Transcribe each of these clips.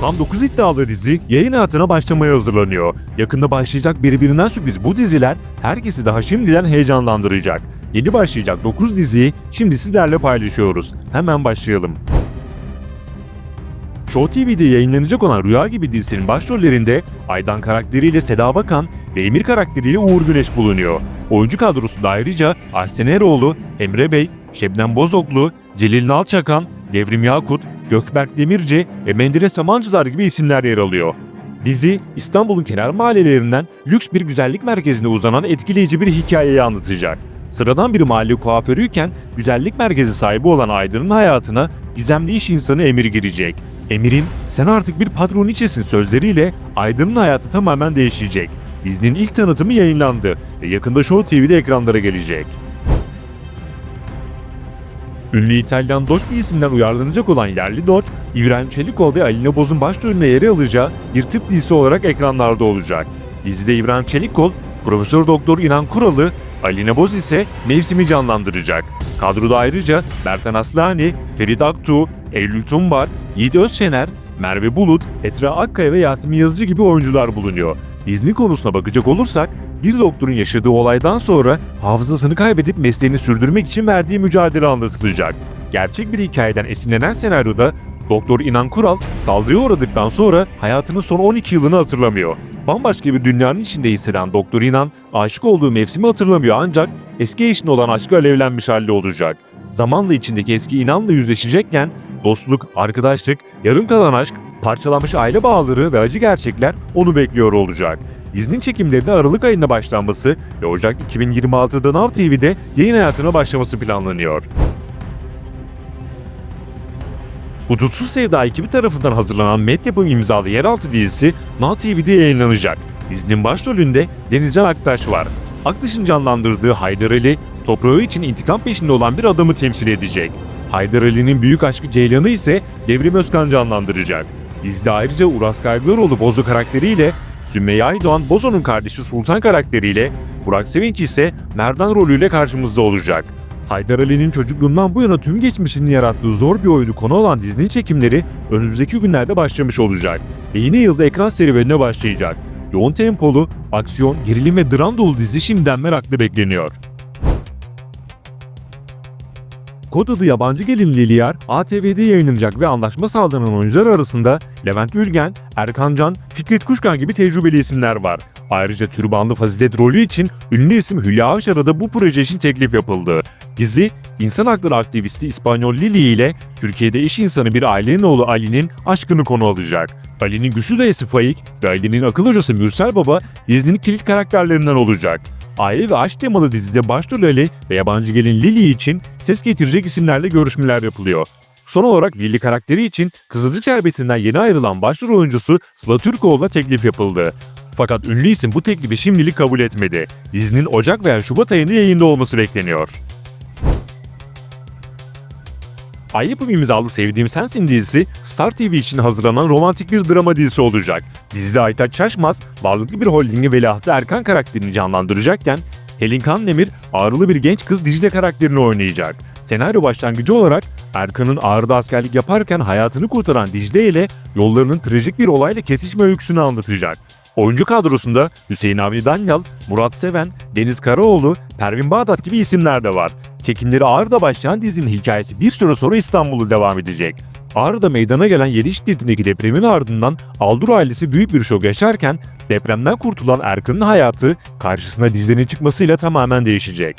Tam 9 iddialı dizi yayın hayatına başlamaya hazırlanıyor. Yakında başlayacak birbirinden sürpriz bu diziler herkesi daha şimdiden heyecanlandıracak. Yeni başlayacak 9 diziyi şimdi sizlerle paylaşıyoruz. Hemen başlayalım. Show TV'de yayınlanacak olan Rüya gibi dizisinin başrollerinde Aydan karakteriyle Seda Bakan ve Emir karakteriyle Uğur Güneş bulunuyor. Oyuncu kadrosunda ayrıca Ahsen Eroğlu, Emre Bey, Şebnem Bozoklu, Celil Nalçakan, Devrim Yakut, Gökberk Demirci ve Menderes Samancılar gibi isimler yer alıyor. Dizi, İstanbul'un kenar mahallelerinden lüks bir güzellik merkezine uzanan etkileyici bir hikayeyi anlatacak. Sıradan bir mahalle kuaförüyken güzellik merkezi sahibi olan Aydın'ın hayatına gizemli iş insanı Emir girecek. Emir'in sen artık bir patroniçesin sözleriyle Aydın'ın hayatı tamamen değişecek. Dizinin ilk tanıtımı yayınlandı ve yakında Show TV'de ekranlara gelecek. Ünlü İtalyan Doge dizisinden uyarlanacak olan yerli Doge, İbrahim Çelikol ve Alina Boz'un başrolünde yeri alacağı bir tıp dizisi olarak ekranlarda olacak. Dizide İbrahim Çelikkol, Profesör Doktor İnan Kuralı, Alina Boz ise mevsimi canlandıracak. Kadroda ayrıca Bertan Aslani, Ferit Aktuğ, Eylül Tumbar, Yiğit Özşener, Merve Bulut, Esra Akkaya ve Yasemin Yazıcı gibi oyuncular bulunuyor. Disney konusuna bakacak olursak, bir doktorun yaşadığı olaydan sonra hafızasını kaybedip mesleğini sürdürmek için verdiği mücadele anlatılacak. Gerçek bir hikayeden esinlenen senaryoda Doktor İnan Kural saldırıya uğradıktan sonra hayatının son 12 yılını hatırlamıyor. Bambaşka bir dünyanın içinde hisseden Doktor İnan aşık olduğu mevsimi hatırlamıyor ancak eski eşine olan aşkı alevlenmiş halde olacak. Zamanla içindeki eski İnan'la yüzleşecekken dostluk, arkadaşlık, yarım kalan aşk, parçalanmış aile bağları ve acı gerçekler onu bekliyor olacak. Dizinin çekimlerine Aralık ayında başlanması ve Ocak 2026'da Now TV'de yayın hayatına başlaması planlanıyor. Hudutsuz Sevda ekibi tarafından hazırlanan Medyapım imzalı yeraltı dizisi Now TV'de yayınlanacak. Dizinin başrolünde Denizcan Aktaş var. Aktaş'ın canlandırdığı Haydar Ali, toprağı için intikam peşinde olan bir adamı temsil edecek. Haydar Ali'nin büyük aşkı Ceylan'ı ise Devrim Özkan canlandıracak. Dizide ayrıca Uras Kaygılaroğlu Bozo karakteriyle, Sümeyye Aydoğan Bozo'nun kardeşi Sultan karakteriyle, Burak Sevinç ise Merdan rolüyle karşımızda olacak. Haydar Ali'nin çocukluğundan bu yana tüm geçmişini yarattığı zor bir oyunu konu olan dizinin çekimleri önümüzdeki günlerde başlamış olacak ve yeni yılda ekran serüvenine başlayacak. Yoğun tempolu, aksiyon, gerilim ve dram dolu dizi şimdiden merakla bekleniyor. Kod adı yabancı gelin Liliar, ATV'de yayınlanacak ve anlaşma sağlanan oyuncular arasında Levent Ülgen, Erkan Can, Fikret Kuşkan gibi tecrübeli isimler var. Ayrıca türbanlı fazilet rolü için ünlü isim Hülya Avşar'a da bu proje için teklif yapıldı. Dizi, insan hakları aktivisti İspanyol Lili ile Türkiye'de iş insanı bir ailenin oğlu Ali'nin aşkını konu alacak. Ali'nin güçlü dayısı Faik ve Ali'nin akıl hocası Mürsel Baba dizinin kilit karakterlerinden olacak. Aile ve aşk temalı dizide başrol Ali ve yabancı gelin Lily için ses getirecek isimlerle görüşmeler yapılıyor. Son olarak Lily karakteri için Kızılcık Şerbeti'nden yeni ayrılan başrol oyuncusu Sıla Türkoğlu'na teklif yapıldı. Fakat ünlü isim bu teklifi şimdilik kabul etmedi. Dizinin Ocak veya Şubat ayında yayında olması bekleniyor. Ay yapım imzalı Sevdiğim Sensin dizisi Star TV için hazırlanan romantik bir drama dizisi olacak. Dizide Aytaç Şaşmaz, varlıklı bir holdingi veliahtı Erkan karakterini canlandıracakken Helin Kandemir ağrılı bir genç kız Dicle karakterini oynayacak. Senaryo başlangıcı olarak Erkan'ın ağrıda askerlik yaparken hayatını kurtaran Dicle ile yollarının trajik bir olayla kesişme öyküsünü anlatacak. Oyuncu kadrosunda Hüseyin Avni Danyal, Murat Seven, Deniz Karaoğlu, Pervin Bağdat gibi isimler de var. Çekimleri Ağrı'da başlayan dizinin hikayesi bir süre sonra İstanbul'da devam edecek. Ağrı'da meydana gelen 7 şiddetindeki depremin ardından Aldur ailesi büyük bir şok yaşarken depremden kurtulan Erkan'ın hayatı karşısına dizinin çıkmasıyla tamamen değişecek.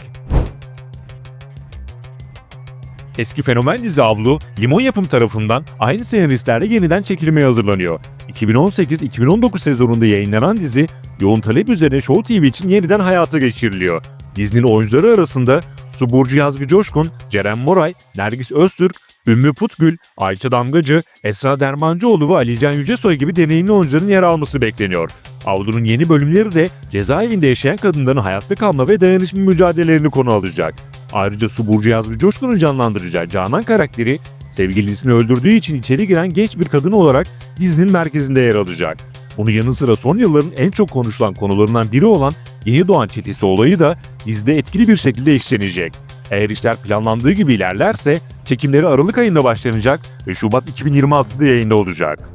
Eski fenomen dizi Avlu, Limon Yapım tarafından aynı senaristlerle yeniden çekilmeye hazırlanıyor. 2018-2019 sezonunda yayınlanan dizi, yoğun talep üzerine Show TV için yeniden hayata geçiriliyor. Dizinin oyuncuları arasında Su Burcu Yazgı Coşkun, Ceren Moray, Nergis Öztürk, Ümmü Putgül, Ayça Damgacı, Esra Dermancıoğlu ve Alican Yücesoy gibi deneyimli oyuncuların yer alması bekleniyor. Avlu'nun yeni bölümleri de cezaevinde yaşayan kadınların hayatta kalma ve dayanışma mücadelelerini konu alacak. Ayrıca Su Burcu Yazgı Coşkun'un canlandıracağı Canan karakteri, sevgilisini öldürdüğü için içeri giren genç bir kadın olarak dizinin merkezinde yer alacak. Bunun yanı sıra son yılların en çok konuşulan konularından biri olan yeni doğan çetesi olayı da dizide etkili bir şekilde işlenecek. Eğer işler planlandığı gibi ilerlerse çekimleri Aralık ayında başlanacak ve Şubat 2026'da yayında olacak.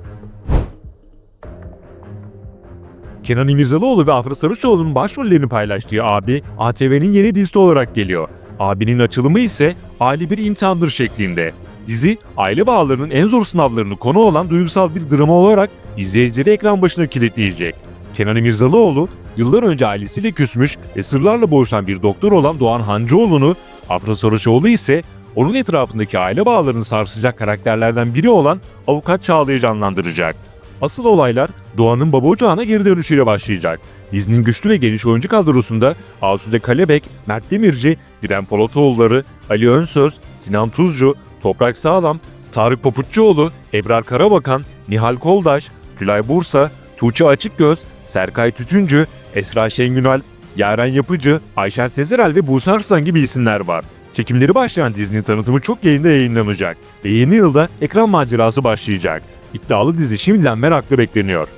Kenan İmirzalıoğlu ve Afra Sarıçoğlu'nun başrollerini paylaştığı Abi, ATV'nin yeni dizisi olarak geliyor. Abinin açılımı ise Ali bir imtihandır şeklinde. Dizi, aile bağlarının en zor sınavlarını konu olan duygusal bir drama olarak izleyicileri ekran başına kilitleyecek. Kenan İmirzalıoğlu, yıllar önce ailesiyle küsmüş ve sırlarla boğuşan bir doktor olan Doğan Hancıoğlu'nu, Afra Sarıçoğlu ise onun etrafındaki aile bağlarını sarsacak karakterlerden biri olan Avukat Çağla'yı canlandıracak. Asıl olaylar Doğan'ın baba ocağına geri dönüşüyle başlayacak. Dizinin güçlü ve geniş oyuncu kadrosunda Asude Kalebek, Mert Demirci, Diren Polatoğulları, Ali Önsöz, Sinan Tuzcu, Toprak Sağlam, Tarık Papuççuoğlu, Ebrar Karabakan, Nihal Koldaş, Tülay Bursa, Tuğçe Açıkgöz, Serkay Tütüncü, Esra Şengünal, Yaren Yapıcı, Ayşen Sezerel ve Buse Arslan gibi isimler var. Çekimleri başlayan dizinin tanıtımı çok yayında yayınlanacak ve yeni yılda ekran macerası başlayacak. İddialı dizi şimdiden merakla bekleniyor.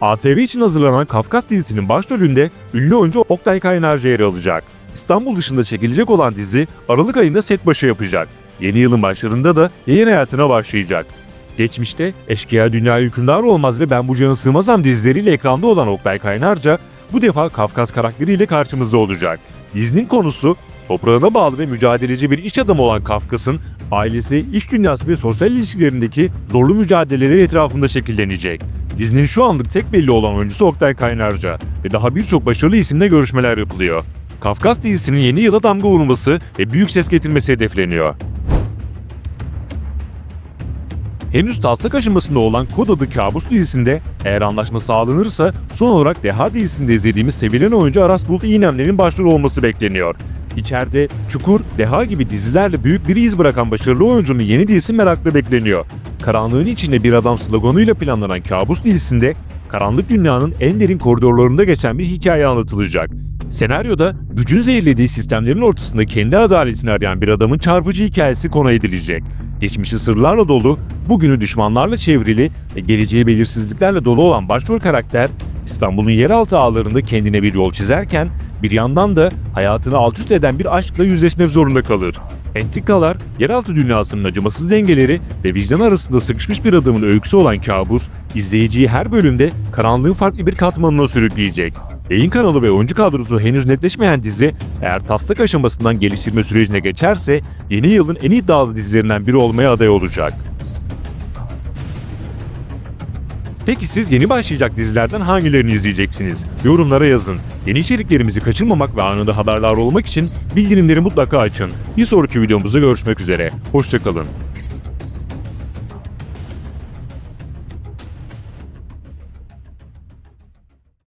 ATV için hazırlanan Kafkas dizisinin başrolünde ünlü oyuncu Oktay Kaynarca yer alacak. İstanbul dışında çekilecek olan dizi Aralık ayında set başı yapacak. Yeni yılın başlarında da yayın hayatına başlayacak. Geçmişte Eşkıya Dünya Hükümdar Olmaz ve Ben Bu Cana Sığmazam dizileriyle ekranda olan Oktay Kaynarca bu defa Kafkas karakteriyle karşımızda olacak. Dizinin konusu toprağına bağlı ve mücadeleci bir iş adamı olan Kafkas'ın ailesi, iş dünyası ve sosyal ilişkilerindeki zorlu mücadeleleri etrafında şekillenecek. Dizinin şu anlık tek belli olan oyuncusu Oktay Kaynarca ve daha birçok başarılı isimle görüşmeler yapılıyor. Kafkas dizisinin yeni yıla damga vurması ve büyük ses getirmesi hedefleniyor. Henüz taslak aşamasında olan Kod adı Kabus dizisinde eğer anlaşma sağlanırsa son olarak Deha dizisinde izlediğimiz sevilen oyuncu Aras Bulut İynemler'in başrol olması bekleniyor. İçeride Çukur, Deha gibi dizilerle büyük bir iz bırakan başarılı oyuncunun yeni dizisi merakla bekleniyor. Karanlığın içinde bir adam sloganıyla planlanan Kabus dizisinde karanlık dünyanın en derin koridorlarında geçen bir hikaye anlatılacak. Senaryoda gücün zehirlediği sistemlerin ortasında kendi adaletini arayan bir adamın çarpıcı hikayesi konu edilecek. Geçmişi sırlarla dolu, bugünü düşmanlarla çevrili ve geleceği belirsizliklerle dolu olan başrol karakter, İstanbul'un yeraltı ağlarında kendine bir yol çizerken bir yandan da hayatını alt üst eden bir aşkla yüzleşmek zorunda kalır. Entrikalar, yeraltı dünyasının acımasız dengeleri ve vicdan arasında sıkışmış bir adamın öyküsü olan kabus, izleyiciyi her bölümde karanlığın farklı bir katmanına sürükleyecek. Yayın kanalı ve oyuncu kadrosu henüz netleşmeyen dizi, eğer taslak aşamasından geliştirme sürecine geçerse yeni yılın en iddialı dizilerinden biri olmaya aday olacak. Peki siz yeni başlayacak dizilerden hangilerini izleyeceksiniz? Yorumlara yazın. Yeni içeriklerimizi kaçırmamak ve anında haberdar olmak için bildirimleri mutlaka açın. Bir sonraki videomuzda görüşmek üzere. Hoşçakalın.